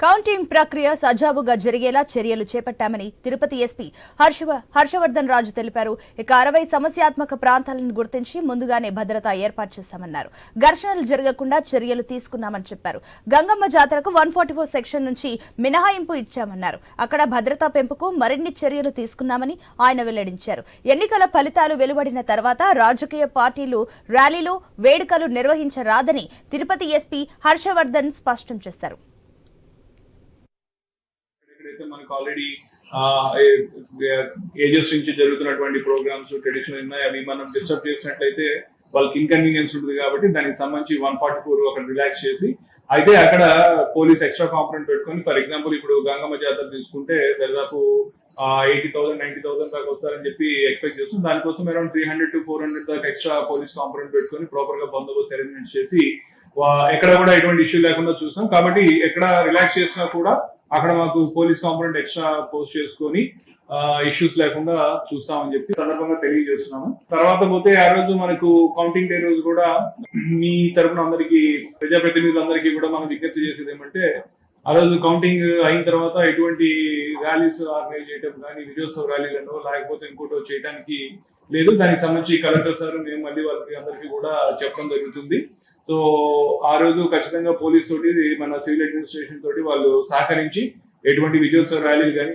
Counting ప్రక్రియ సజావుగా జరిగేలా చర్యలు చేపట్టామని తిరుపతి ఎస్పీ హర్షవ హర్షవర్ధన్ రాజు తెలిపారు. ఇక అరవై సమస్యాత్మక ప్రాంతాలను గుర్తించి ముందుగానే భద్రత ఏర్పాటు చేశామన్నారు ఘర్షణలు జరగకుండా చర్యలు తీసుకున్నామని చెప్పారు. గంగమ్మ జాతరకు వన్ సెక్షన్ నుంచి మినహాయింపు ఇచ్చామన్నారు. అక్కడ భద్రతా పెంపుకు మరిన్ని చర్యలు తీసుకున్నామని ఆయన వెల్లడించారు. ఎన్నికల ఫలితాలు వెలువడిన తర్వాత రాజకీయ పార్టీలు ర్యాలీలు వేడుకలు నిర్వహించరాదని తిరుపతి ఎస్పీ హర్షవర్ధన్ స్పష్టం చేశారు. ఎక్కడైతే మనకు ఆల్రెడీ ఏజెస్ నుంచి జరుగుతున్నటువంటి ప్రోగ్రామ్స్ ట్రెడిషనల్ ఉన్నాయి. అవి మనం డిస్టర్బ్ చేసినట్లయితే వాళ్ళకి ఇన్కన్వీనియన్స్ ఉంటుంది కాబట్టి దానికి సంబంధించి వన్ ఫార్టీ ఫోర్ అక్కడ రిలాక్స్ చేసి అయితే అక్కడ పోలీస్ ఎక్స్ట్రా కాంపనెంట్ పెట్టుకొని ఫర్ ఎగ్జాంపుల్ ఇప్పుడు గంగమ్మ జాతర తీసుకుంటే దాదాపు ఎయిటీ థౌసండ్ నైన్టీ థౌసండ్ దాకా వస్తారని చెప్పి ఎక్స్పెక్ట్ చేస్తాం. దానికోసం around three hundred to four hundred దాకా ఎక్స్ట్రా పోలీస్ కాంపనెంట్ పెట్టుకొని ప్రాపర్గా బందోబస్తు అరేంజ్మెంట్ చేసి ఎక్కడ కూడా ఎటువంటి ఇష్యూ లేకుండా చూస్తాం. కాబట్టి ఎక్కడ రిలాక్స్ చేసినా కూడా అక్కడ మాకు పోలీస్ కాంపౌండ్ ఎక్స్ట్రా పోస్ట్ చేసుకొని ఇష్యూస్ లేకుండా చూస్తామని చెప్పి సందర్భంగా తెలియజేస్తున్నాము. తర్వాత పోతే ఆ రోజు మనకు కౌంటింగ్ డే రోజు కూడా మీ తరపున అందరికి ప్రజాప్రతినిధులందరికీ కూడా మనం విజ్ఞప్తి చేసేది ఏమంటే ఆ రోజు కౌంటింగ్ అయిన తర్వాత ఎటువంటి ర్యాలీస్ ఆర్గనైజ్ చేయడం కానీ విజయోత్సవ ర్యాలీలను లేకపోతే ఇంకోటో చేయడానికి లేదు. దానికి సంబంధించి కలెక్టర్ సార్ మేము మళ్ళీ వాళ్ళకి అందరికీ కూడా చెప్పడం జరుగుతుంది. సో ఆ రోజు ఖచ్చితంగా పోలీస్ తోటి మన సివిల్ అడ్మినిస్ట్రేషన్ తోటి వాళ్ళు సహకరించి ఎటువంటి విజయోత్సవ ర్యాలీలు కానీ